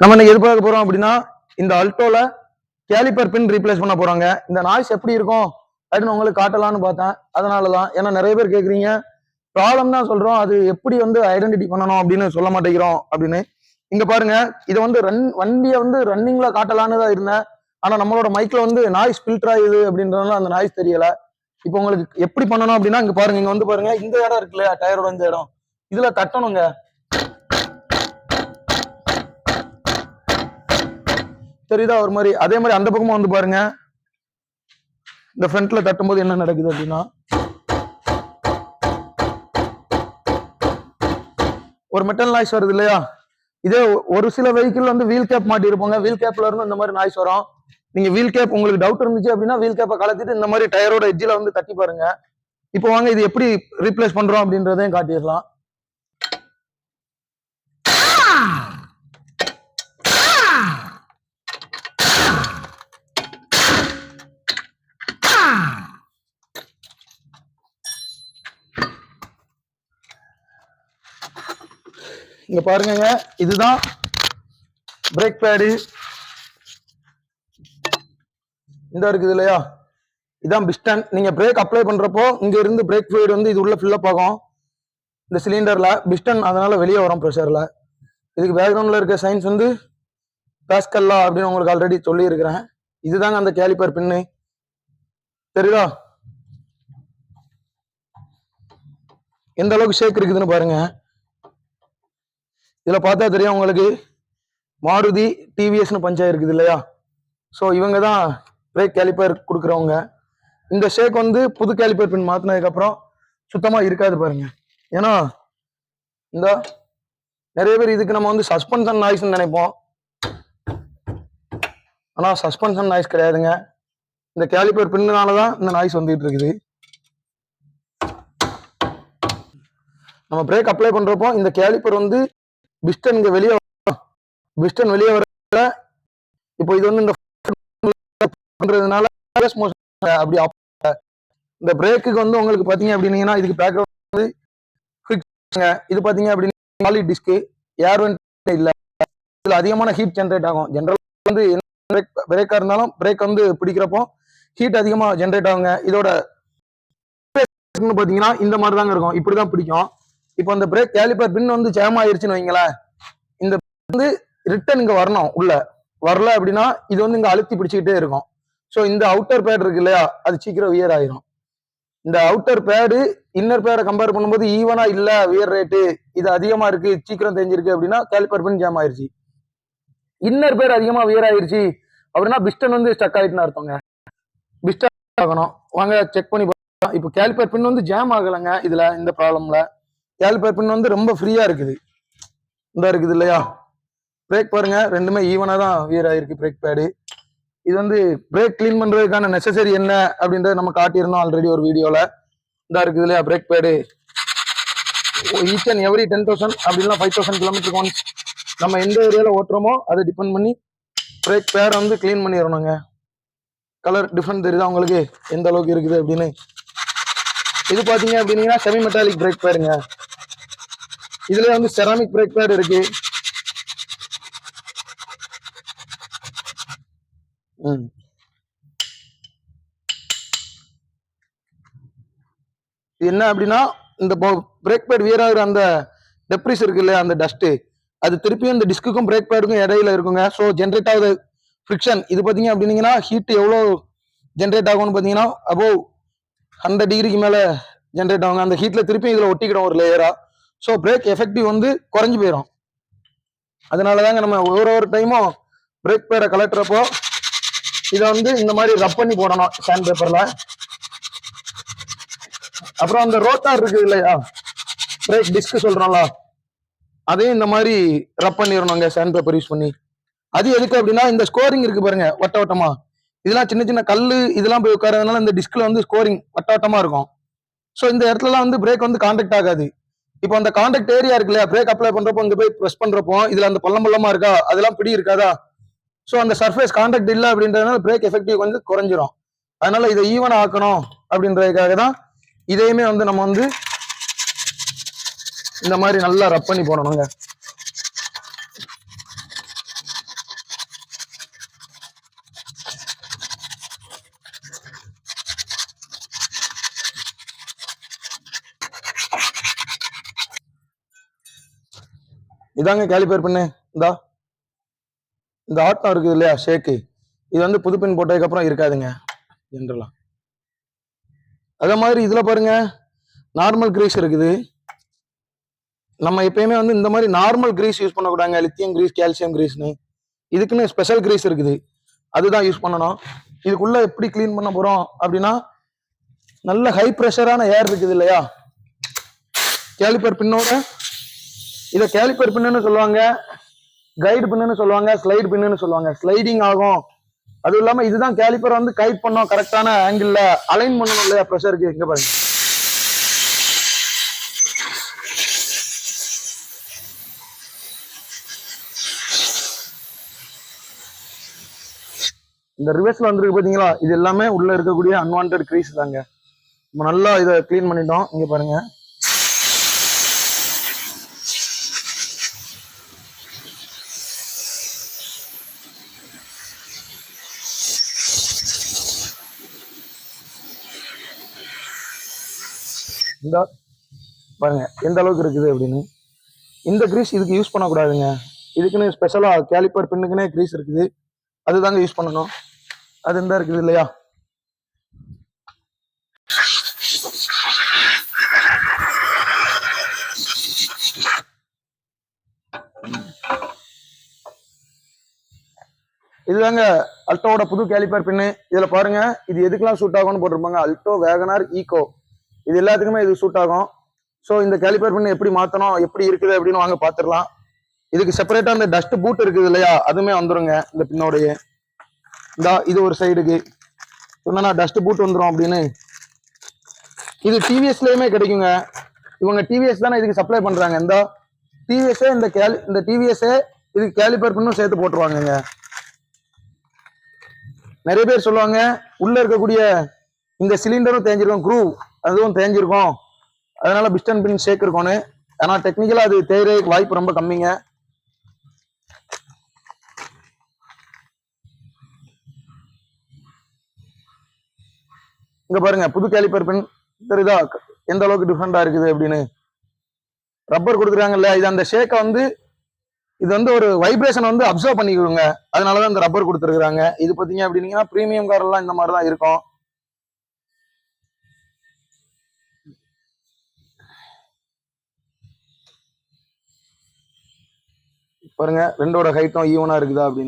நம்ம இன்னைக்கு எது பார்க்க போறோம் அப்படின்னா இந்த அல்டோல கேலிப்பர் பின் ரீப்ளேஸ் பண்ண போறாங்க. இந்த நாய்ஸ் எப்படி இருக்கும்? அப்படின்னு உங்களுக்கு காட்டலாம்னு பார்த்தேன். அதனாலதான் ஏன்னா நிறைய பேர் கேக்குறீங்க. ப்ராப்ளம் தான் சொல்றோம். அது எப்படி வந்து ஐடென்டிட்டி பண்ணணும் அப்படின்னு சொல்ல மாட்டேங்கிறோம் அப்படின்னு. இங்க பாருங்க இதை வந்து ரன் வண்டியை வந்து ரன்னிங்ல காட்டலான்னு தான் இருந்தேன். ஆனா நம்மளோட மைக்ல வந்து நாய்ஸ் ஃபில்டர் ஆகுது அப்படின்றதுனால அந்த நாய்ஸ் தெரியல. இப்போ உங்களுக்கு எப்படி பண்ணணும் அப்படின்னா இங்க பாருங்க இங்க வந்து பாருங்க இந்த இடம் இருக்குல்ல டயரோட இந்த இடம். இதுல தட்டணுங்க. தெரியுதா ஒரு மாதிரி? அதே மாதிரி அந்த பக்கமும் வந்து பாருங்க. இந்த ஃப்ரண்ட்ல தட்டும்போது என்ன நடக்குது அப்படின்னா ஒரு மெட்டல் நாய்ஸ் வருது இல்லையா? இதே ஒரு சில வெஹிக்கிள் வந்து வீல் கேப் மாட்டிருப்பாங்க வீல் கேப்ல இருந்து இந்த மாதிரி நாய்ஸ் வரும். நீங்க வீல் கேப் உங்களுக்கு டவுட் இருந்துச்சு அப்படின்னா வீல் கேப்பை கலத்திட்டு இந்த மாதிரி டயரோட எட்ஜில் வந்து தட்டி பாருங்க. இப்போ வாங்க இது எப்படி ரீப்ளேஸ் பண்றோம் அப்படின்றதையும் காட்டிடலாம். இங்க பாருங்கங்க இதுதான் பிரேக் பேடு இந்த இருக்குது இல்லையா? இதான் பிஸ்டன் நீங்க பிரேக் அப்ளை பண்றப்போ இங்க இருந்து பிரேக் ஃப்ளூயிட் வந்து இது உள்ள ஃபில்லப் ஆகும். இந்த சிலிண்டர்ல பிஸ்டன் அதனால வெளியே வரும் ப்ரெஷர்ல இதுக்கு பேக்ரவுண்ட்ல இருக்க சயின்ஸ் வந்து பேஸ்கல்லா அப்படின்னு உங்களுக்கு ஆல்ரெடி சொல்லியிருக்கிறேன். இதுதாங்க அந்த கேலிப்பர் பின்னு தெரியுதா? எந்த அளவுக்கு ஷேக் இருக்குதுன்னு பாருங்க. இதுல பார்த்தா தெரியும் உங்களுக்கு மாருதி டிவிஎஸ்னு பஞ்சாயத்து இருக்குது இல்லையா? ஸோ இவங்க தான் பிரேக் கேலிப்பர் கொடுக்குறவங்க. இந்த ஷேக் வந்து புது கேலிப்பர் பின் மாத்தினதுக்கு சுத்தமாக இருக்காது பாருங்க. ஏன்னா இந்த நிறைய பேர் இதுக்கு நம்ம வந்து சஸ்பென்ஷன் நாய்ஸ்ன்னு நினைப்போம். ஆனால் சஸ்பென்ஷன் நாய்ஸ் கிடையாதுங்க. இந்த கேலிப்பர் பின்னால தான் இந்த நாய்ஸ் வந்துட்டு இருக்குது. நம்ம பிரேக் அப்ளை பண்ணுறப்போ இந்த கேலிப்பர் வந்து பிஸ்டன் இங்க வெளியே பிஸ்டன் வெளியே வர இப்போ இது வந்து இந்த பண்றதுனால அப்படி இந்த பிரேக்குக்கு வந்து உங்களுக்கு பாத்தீங்க அப்படின்னீங்கன்னா இதுக்கு பேக்ரவுண்ட் வந்து இது பாத்தீங்க அப்படின்னா சாலிட் டிஸ்க் ஏர் வென்ட் இல்ல. இதுல அதிகமான ஹீட் ஜென்ரேட் ஆகும். ஜென்ரல் வந்து பிரேக் பிரேக்கா இருந்தாலும் பிரேக் வந்து பிடிக்கிறப்போ ஹீட் அதிகமா ஜென்ரேட் ஆகுங்க. இதோட பார்த்தீங்கன்னா பாத்தீங்கன்னா இந்த மாதிரி தாங்க இருக்கும். இப்படிதான் பிடிக்கும். இப்போ அந்த பிரேக் கேலிப்பர் பின் வந்து ஜேம் ஆயிருச்சுன்னு வைங்களேன். இந்த வந்து ரிட்டன் இங்க வரணும் உள்ள. வரல அப்படின்னா இது வந்து இங்க அழுத்தி பிடிச்சிக்கிட்டே இருக்கும். ஸோ இந்த அவுட்டர் பேட் இருக்கு இல்லையா அது சீக்கிரம் வியர் ஆயிரும். இந்த அவுட்டர் பேடு இன்னர் பேரை கம்பேர் பண்ணும்போது ஈவனா இல்ல வியர் ரேட்டு இது அதிகமா இருக்கு சீக்கிரம் தெரிஞ்சிருக்கு அப்படின்னா கேலிப்பர் பின் ஜாம் ஆயிருச்சு. இன்னர் பேர் அதிகமா வியர் ஆயிருச்சு அப்படின்னா பிஸ்டன் வந்து ஸ்டக் ஆயிட்டுன்னு அர்த்தங்க. பிஸ்டன் ஆகணும். வாங்க செக் பண்ணி பார்க்கலாம் இப்போ கேலிப்பர் பின் வந்து ஜாம் ஆகலைங்க இதுல இந்த ப்ராப்ளம்ல கேலிப்பர் பின் வந்து ரொம்ப ஃப்ரீயா இருக்குது. இந்த இருக்குது இல்லையா? பிரேக் பாருங்க. ரெண்டுமே ஈவனா தான் வியர் ஆயிருக்கு பிரேக் பேடு இது வந்து பிரேக் க்ளீன் பண்றதுக்கான நெசசரி என்ன அப்படின்றத நம்ம காட்டியிருந்தோம் ஆல்ரெடி ஒரு வீடியோல இந்த இருக்குது இல்லையா brake pad each and every ten thousand அப்படின்னா ஃபைவ் தௌசண்ட் கிலோமீட்டர் ஒன்ஸ் நம்ம எந்த ஏரியால ஓட்டுறோமோ அதை டிபெண்ட் பண்ணி பிரேக் பேரை வந்து க்ளீன் பண்ணிடணுங்க. கலர் டிஃப்ரெண்ட் தெரியுதா உங்களுக்கு? எந்த அளவுக்கு இருக்குது அப்படின்னு. இது பார்த்தீங்க அப்படின்னீங்கன்னா செமி மெட்டாலிக் பிரேக் பேருங்க இதுல வந்து செராமிக் பிரேக் பேட் இருக்கு. ம். என்ன அப்படின்னா இந்த பிரேக் பேட் வீராகிற அந்த டெப்ரிஸ் இருக்கு இல்லையா அந்த டஸ்ட் அது திருப்பியும் இந்த டிஸ்க்குக்கும் பிரேக் பேடுக்கும் இடையில இருக்குங்க. ஸோ ஜென்ரேட் ஆகுது ஃப்ரிக்ஷன் இது பார்த்தீங்க அப்படின்னீங்கன்னா ஹீட் எவ்வளோ ஜென்ரேட் ஆகும்னு பார்த்தீங்கன்னா அபோவ் ஹண்ட்ரட் டிகிரிக்கு மேலே ஜென்ரேட் ஆகுங்க. அந்த ஹீட்டில் திருப்பி இதில் ஒட்டிக்கிடும் ஒரு லேயராக ஸோ பிரேக் எஃபெக்டிவ் வந்து குறைஞ்சு போயிடும் அதனால தாங்க நம்ம ஒரு ஒரு டைமும் பிரேக் பேரை கலட்டுறப்போ இதை வந்து இந்த மாதிரி ரப் பண்ணி போடணும் சாண்ட் பேப்பரில் அப்புறம் அந்த ரோட்டார் இருக்குது இல்லையா? பிரேக் டிஸ்க் சொல்கிறோம்ல அதையும் இந்த மாதிரி ரப் பண்ணிடணுங்க சாண்ட் பேப்பர் யூஸ் பண்ணி. அது எதுக்கு அப்படின்னா இந்த ஸ்கோரிங் இருக்கு பாருங்க வட்ட வட்டமா இதெல்லாம் சின்ன சின்ன கல் இதெல்லாம் போய் உட்காரதுனால இந்த டிஸ்கில் வந்து ஸ்கோரிங் வட்ட வட்டமா இருக்கும். ஸோ இந்த இடத்துலலாம் வந்து பிரேக் வந்து கான்டாக்ட் ஆகாது. இப்போ அந்த கான்டாக்ட் ஏரியா இருக்குல்ல பிரேக் அப்ளை பண்றப்போ அங்க போய் ப்ரெஸ் பண்றப்போ இதுல அந்த பள்ளம் பள்ளமா இருக்கா? அதெல்லாம் பிடி இருக்காதா? ஸோ அந்த சர்ஃபேஸ் கான்டாக்ட் இல்லை அப்படின்றதுனால பிரேக் எஃபெக்டிவ் வந்து குறைஞ்சிரும். அதனால இதை ஈவன் ஆக்கணும் அப்படின்றதுக்காக தான் இதையுமே வந்து நம்ம வந்து இந்த மாதிரி நல்லா ரப் பண்ணி போடணுங்க. இதாங்க கேலிபேர் பண்ணு. இந்தா. இந்த ஆட்டம் இருக்குது இல்லையா ஷேக்கு. இது வந்து புதுப்பின் போட்டதுக்கப்புறம் இருக்காதுங்க ஜென்ரலா அதே மாதிரி இதில் பாருங்க நார்மல் கிரீஸ் இருக்குது. நம்ம எப்பயுமே வந்து இந்த மாதிரி நார்மல் கிரீஸ் யூஸ் பண்ணக்கூடாங்க லித்தியம் கிரீஸ் கால்சியம் கிரீஸ்னு இதுக்குன்னு ஸ்பெஷல் கிரீஸ் இருக்குது. அதுதான் யூஸ் பண்ணணும். இதுக்குள்ளே எப்படி க்ளீன் பண்ண போகிறோம் அப்படின்னா நல்ல ஹை ப்ரெஷரான ஏர் இருக்குது இல்லையா? கேலிப்பர் பின்னோட இதை கேலிப்பர் பின்னு சொல்லுவாங்க கைடு பின்னு சொல்லுவாங்க ஸ்லைடு பின்னுன்னு சொல்லுவாங்க. ஸ்லைடிங் ஆகும். அதுவும் இல்லாம இதுதான் கேலிப்பர் வந்து கைட் பண்ணோம் கரெக்டான ஆங்கிள் அலைன் பண்ணணும் இல்லையா? ப்ரெஷருக்கு எங்க பாருங்க. இந்த ரிவர்ஸ்ல வந்துருக்கு பாத்தீங்களா? இது எல்லாமே உள்ள இருக்கக்கூடிய அன்வான்ட் கிரீஸ் தாங்க. நம்ம நல்லா இதை க்ளீன் பண்ணிட்டோம். இங்க பாருங்க. இந்த பாருங்க எந்த அளவுக்கு இருக்குது அப்படின்னு. இந்த கிரீஸ் இதுக்கு யூஸ் பண்ணக்கூடாதுங்க. இதுக்குன்னு ஸ்பெஷலாக கேலிப்பர் பின்னுக்குன்னே கிரீஸ் இருக்குது. அதுதாங்க யூஸ் பண்ணணும். அது இந்த இருக்குது இல்லையா? இதுதாங்க அல்டோவோட புது கேலிப்பர் பின்னு. இதில் பாருங்க இது எதுக்கெல்லாம் சூட் ஆகும்னு போட்டிருப்பாங்க. Alto WagonR Eeco. இது எல்லாத்துக்குமே இது சூட் ஆகும். ஸோ இந்த கேலிபர் பண்ணி எப்படி மாற்றணும் எப்படி இருக்குது அப்படின்னு வாங்க பார்த்துடலாம் இதுக்கு செப்பரேட்டாக இந்த டஸ்ட் பூட் இருக்குது இல்லையா அதுவுமே வந்துருங்க இந்த பின்னோடைய இந்தா இது ஒரு சைடுக்கு சொன்னா டஸ்ட் பூட் வந்துடும் அப்படின்னு. இது டிவிஎஸ்லேயுமே கிடைக்குங்க. இவங்க டிவிஎஸ் தானே இதுக்கு சப்ளை பண்ணுறாங்க இந்த டிவிஎஸ்ஸே இந்த கேலி இந்த டிவிஎஸ்ஸே இதுக்கு கேலிபர் பண்ணும் சேர்த்து போட்டுருவாங்கங்க. நிறைய பேர் சொல்லுவாங்க உள்ளே இருக்கக்கூடிய இந்த சிலிண்டரும் தேஞ்சிருக்கும் குரூவ் அதுவும் தேஞ்சிருக்கும். அதனால பிஸ்டன் பின் ஷேக் இருக்கணும் ஏன்னா டெக்னிக்கலா அது தேய்றதுக்கு வாய்ப்பு ரொம்ப கம்மிங்க. இங்க பாருங்க புது கேலிப்பர் பின் தெரியுதா? எந்த அளவுக்கு டிஃப்ரெண்டா இருக்குது அப்படின்னு. ரப்பர் கொடுக்குறாங்கல்ல இது அந்த ஷேக்கை வந்து இது வந்து ஒரு வைப்ரேஷன் வந்து அப்சர்வ் பண்ணிக்கோங்க. அதனாலதான் இந்த ரப்பர் கொடுத்துருக்காங்க இது பாத்தீங்க அப்படின்னீங்கன்னா ப்ரீமியம் கார் எல்லாம் இந்த மாதிரி தான் இருக்கும். பாருங்க ரெண்டோட ஹைட்டும் ஈவனாக இருக்குதா அப்படின்னு.